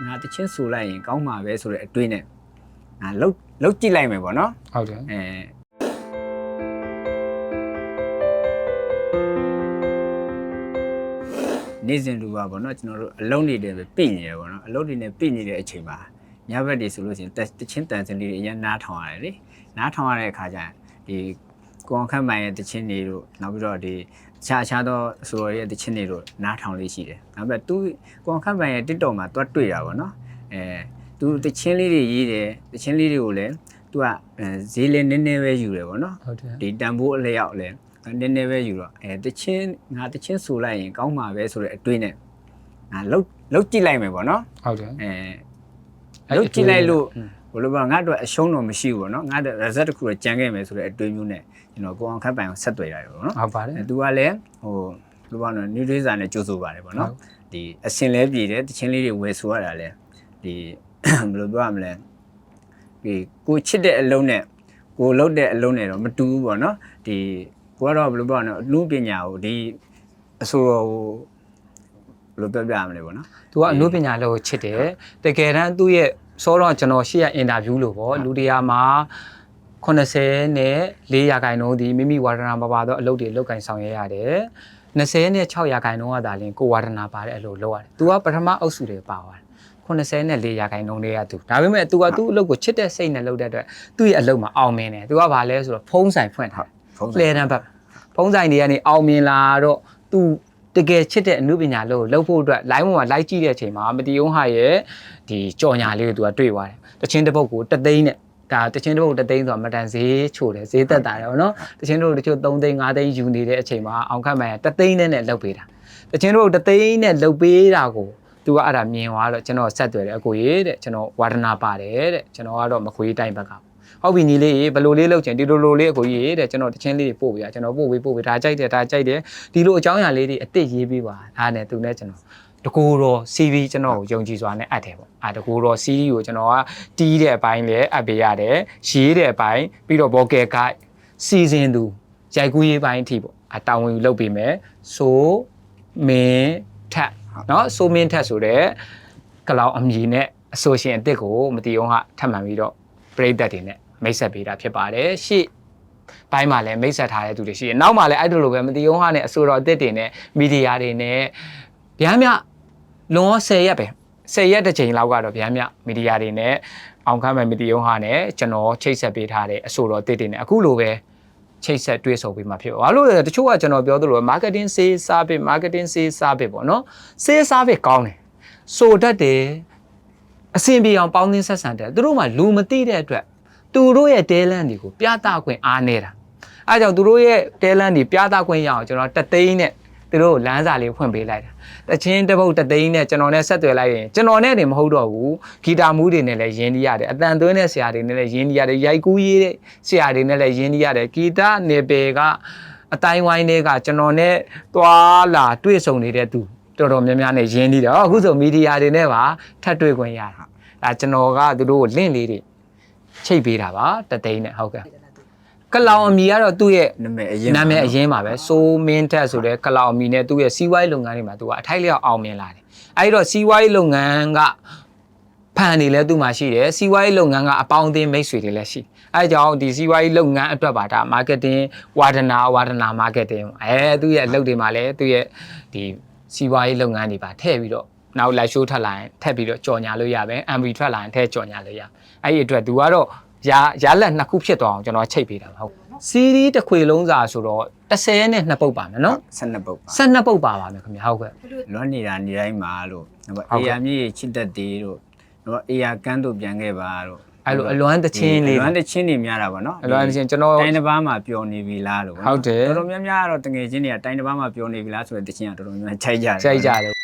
ငါတချင်းဆူလိုက်ရင်ကောင်းမှာပဲဆိုတဲ့အတွေးနဲ့ငါလှုပ်လှုပ်ကြည့်လိုက်မယ်ပေါ့နော်ဟုတ်တယ်အဲနေ့စဉ်လူပါပေါ့နော်ကျွန်တော်တို့အလုံးနေတယ်ပဲပြင့်နေတယ်ပေါ့နော်အလုံးတွေနဲ့ပြင့်နေတဲ့အချိန်မှာညဘက်တွေဆိုလို့ရှိရင်တက်တချင်းတန်စင်လေးတွေအရင်နားထောင်ရတယ်လေနားထောင်ရတဲ့အခါကျရင်ဒီ ကွန်ခန့်မိုင်ရဲ့တချင်းတွေတို့နောက်ပြီးတော့ဒီအခြားအခြားသောအဆိုတော်ရဲ့တချင်းတွေတို့နားထောင်လေးရှိတယ်နောက်ပြီးတော့သူကွန်ခန့်မိုင်ရဲ့ TikTok မှာတွတ်တွေ့တာပေါ့နော်အဲသူတချင်းလေးတွေရေးတယ်တချင်းလေးတွေကိုလည်းသူကအဲဈေးလေးနည်းနည်းပဲယူတယ်ပေါ့နော်ဟုတ်တယ်ဒီတန်ဖိုးအလျောက်လဲနည်းနည်းပဲယူတော့အဲတချင်းငါတချင်းဆူလိုက်ရင်ကောင်းမှာပဲဆိုတဲ့အတွေးနဲ့ငါလှုပ်လှုပ်ကြည့်လိုက်မယ်ပေါ့နော်ဟုတ်တယ်အဲလှုပ်ကြည့်လိုက်လို့ ဘယ်လိုပါငါတို့အရှုံးတော့မရှိဘူးပေါ့နော်ငါတို့ result တစ်ခုတော့ကြံခဲ့မယ်ဆိုတဲ့အတွေးမျိုးနဲ့ကျွန်တော်ကိုအောင်ခတ်ပိုင်ကိုဆက်သွယ်ရတယ်ပေါ့နော်ဟုတ်ပါတယ်အဲသူကလည်းဟိုဘယ်လိုပါနော် new tracer နဲ့ကြိုးဆိုပါတယ်ပေါ့နော်ဟုတ်ဒီအစင်လဲပြည်တယ်တချင်းလေးတွေဝယ်ဆိုရတာလဲဒီဘယ်လိုပြောရမလဲဒီကိုချစ်တဲ့အလုံးနဲ့ကိုလှုပ်တဲ့အလုံးနဲ့တော့မတူဘူးပေါ့နော်ဒီကိုကတော့ဘယ်လိုပြောရမလဲလူပညာကိုဒီအဆိုတော်ကိုဘယ်လိုပြောပြရမလဲပေါ့နော်သူကအနုပညာလောက်ကိုချစ်တယ်တကယ်တမ်းသူ့ရဲ့ စောတော့ကျွန်တော်ရှေ့ရအင်တာဗျူးလို့ပေါ့လူတရားမှာ80နဲ့4ရာခိုင်နှုန်းဒီမိမိဝါဒနာမပါတော့အလုပ်တွေလုပ်ကင်ဆောင်ရရတယ်20နဲ့6ရာခိုင်နှုန်းကသာလင်ကိုဝါဒနာပါတဲ့အလုပ်လုပ်ရတယ်။ तू ကပထမအုပ်စုတွေပါသွားတယ်။80နဲ့4ရာခိုင်နှုန်းတွေက तू ဒါပေမဲ့ तू ကသူ့အလုပ်ကိုချစ်တဲ့စိတ်နဲ့လုပ်တဲ့အတွက်သူ့ရဲ့အလုပ်မှာအောင်မြင်တယ်။ तू ကဘာလဲဆိုတော့ဖုံးဆိုင်ဖွင့်ထားတယ် ဖုန်း ။လေတန်းဘက်ဖုံးဆိုင်တွေကနေအောင်မြင်လာတော့ तू တကယ်ချစ်တဲ့အမှုပညာလို့လှုပ်ဖို့အတွက် line ပေါ်မှာ like ကြည့်တဲ့အချိန်မှာမတီယုံဟာရဲ့ဒီကြော်ညာလေးကို तू ကတွေ့သွားတယ်။တချင်းတစ်ပုတ်ကိုတသိန်းနဲ့ဒါတချင်းတစ်ပုတ်တသိန်းဆိုတာမတန်ဈေးချိုတယ်ဈေးသက်တာတယ်ဗောနော်။တချင်းတို့တချို့3သိန်း5သိန်းယူနေတဲ့အချိန်မှာအောင်ခတ်မှန်တသိန်းနဲ့နဲ့လှုပ်ပေးတာ။တချင်းတို့တသိန်းနဲ့လှုပ်ပေးတာကို तू ကအဲ့ဒါမြင်သွားတော့ကျွန်တော်ဆက်သွယ်တယ်အကိုကြီးတဲ့ကျွန်တော်ဝါဒနာပါတယ်တဲ့ကျွန်တော်ကတော့မခွေးတိုင်းဘက်က ဟုတ်ပြီညီလေးရေဘယ်လိုလေးလုပ်ချင်ဒီလိုလိုလေးအကိုကြီးတဲ့ကျွန်တော်တချင်းလေးတွေပို့ပေးရကျွန်တော်ပို့ပေးပို့ပေးဒါကြိုက်တယ်ဒါကြိုက်တယ်ဒီလိုအကြောင်းအရာလေးတွေအစ်စ်ရေးပေးပါဒါနဲ့သူနဲ့ကျွန်တော်တကူတော့ CV ကျွန်တော်ကိုယုံကြည်စွာနဲ့အပ်တယ်ပေါ့အာတကူတော့ CV ကိုကျွန်တော်ကတီးတဲ့အပိုင်းလည်းအပ်ပေးရတယ်ရေးတဲ့အပိုင်းပြီးတော့ vocal guide စီစဉ်သူရိုက်ကူးရေးပိုင်းအထိပေါ့အတောင်းဝင်ယူလုပ်ပေးမယ်ဆိုမင်းထက်เนาะဆိုမင်းထက်ဆိုတဲ့ကလောင်အမည်နဲ့အဆိုရှင်အစ်စ်ကိုမတီအောင်ကထပ်မှန်ပြီးတော့ပြိသက်တွေနဲ့ မိတ်ဆက်ပေးတာဖြစ်ပါတယ်ရှေ့ဘိုင်းမှာလည်းမိတ်ဆက်ထားတဲ့သူတွေရှိတယ်နောက်မှာလည်းအဲ့လိုလိုပဲမတီအောင်ဟာနဲ့အဆိုတော်အစ်စ်တွေနဲ့မီဒီယာတွေနဲ့ဗျာမြလွန်ရော10ရက်ပဲ10ရက်တစ်ချိန်လောက်ကတော့ဗျာမြမီဒီယာတွေနဲ့အောင်ခမ်းမဲ့မီဒီယုံဟာနဲ့ကျွန်တော်ချိတ်ဆက်ပေးထားတဲ့အဆိုတော်အစ်စ်တွေနဲ့အခုလိုပဲချိတ်ဆက်တွေ့ဆုံပြီးမှဖြစ်ပါဘာလို့လဲတချို့ကကျွန်တော်ပြောသလိုပဲ marketing sales service marketing sales service ပေါ့နော် sales service ကောင်းတယ်ဆိုတတ်တယ်အဆင်ပြေအောင်ပေါင်းသင်းဆက်ဆံတယ်သူတို့မှလူမသိတဲ့အတွက် သူတို့ရဲ့ talent တွေကိုပြသခွင့်အားနေတာအဲဒါကြောင့်သူတို့ရဲ့ talent တွေပြသခွင့်ရအောင်ကျွန်တော်တသိန်းနဲ့သူတို့လမ်းစာလေးဖွင့်ပေးလိုက်တာတချင်းတစ်ပုတ်တသိန်းနဲ့ကျွန်တော်နဲ့ဆက်သွယ်လိုက်ရင်ကျွန်တော်နဲ့နေမဟုတ်တော့ဘူးဂီတာမူးတွေနဲ့လည်းရင်းနှီးရတယ်အတန်သွင်းတဲ့ဆရာတွေနဲ့လည်းရင်းနှီးရတယ်ရိုက်ကူးရေးတဲ့ဆရာတွေနဲ့လည်းရင်းနှီးရတယ်ဂီတာနေပယ်ကအတိုင်းဝိုင်းတွေကကျွန်တော်နဲ့သွားလာတွေ့ဆုံနေတဲ့သူတော်တော်များများနဲ့ရင်းနှီးတယ်ဟောအခုဆိုမီဒီယာတွေနဲ့ပါထပ်တွေ့ခွင့်ရတာဒါကျွန်တော်ကသူတို့ကိုလင့်လေးတွေ ချိတ်ပေးတာပါတသိန်းနဲ့ဟုတ်ကဲ့ကလောင်အမီကတော့သူ့ရဲ့နာမည်အရင်နာမည်အရင်ပါပဲဆိုမင်းတက်ဆိုတဲ့ကလောင်မီနဲ့သူ့ရဲ့စီးပွားရေးလုပ်ငန်းတွေမှာသူကအထိုက်လျောက်အောင်မြင်လာတယ်အဲဒီတော့စီးပွားရေးလုပ်ငန်းကဖန်တွေလည်းသူ့မှာရှိတယ်စီးပွားရေးလုပ်ငန်းကအပေါင်းအသင်းမိတ်ဆွေတွေလည်းရှိအဲဒါကြောင့်ဒီစီးပွားရေးလုပ်ငန်းအတွက်ပါဒါ marketing ဝါဒနာဝါဒနာ marketing အဲသူ့ရဲ့အလုပ်တွေမှာလည်းသူ့ရဲ့ဒီစီးပွားရေးလုပ်ငန်းတွေပါထည့်ပြီးတော့ နောက် live show ထွက်လာရင်ထည့်ပြီးတော့ကြော်ညာလို့ရမယ် MV ထွက်လာရင်ထည့်ကြော်ညာလို့ရအဲ့ဒီအတွက်သူကတော့ရရလက်နှစ်ခုဖြစ်သွားအောင်ကျွန်တော်ချိတ်ပေးတာပါဟုတ်စီးရီးတစ်ခွေလုံးစာဆိုတော့30နဲ့နှစ်ပုတ်ပါမယ်နော်12ပုတ်ပါ12ပုတ်ပါပါမယ်ခင်ဗျာဟုတ်ကဲ့လွမ်းနေတာနေတိုင်းမှာလို့နောက်ဟုတ်အေကဲ့ယာမြေချစ်တတ်သေးတို့နောက်အေယာကန်းတို့ပြန်ခဲ့ပါတို့အဲ့လိုအလွမ်းတချင်းလေးအလွမ်းတချင်းတွေများတာပါနော်အလွမ်းတချင်းကျွန်တော်တိုင်းတစ်ပါးမှာပျော်နေပြီလားလို့ဟုတ်တယ်တော်တော်များများကတော့တငယ်ချင်းတွေကတိုင်းတစ်ပါးမှာပျော်နေပြီလားဆိုတဲ့တချင်းကတော်တော်များများခြိုက်ကြတယ်ကြိုက်ကြတယ်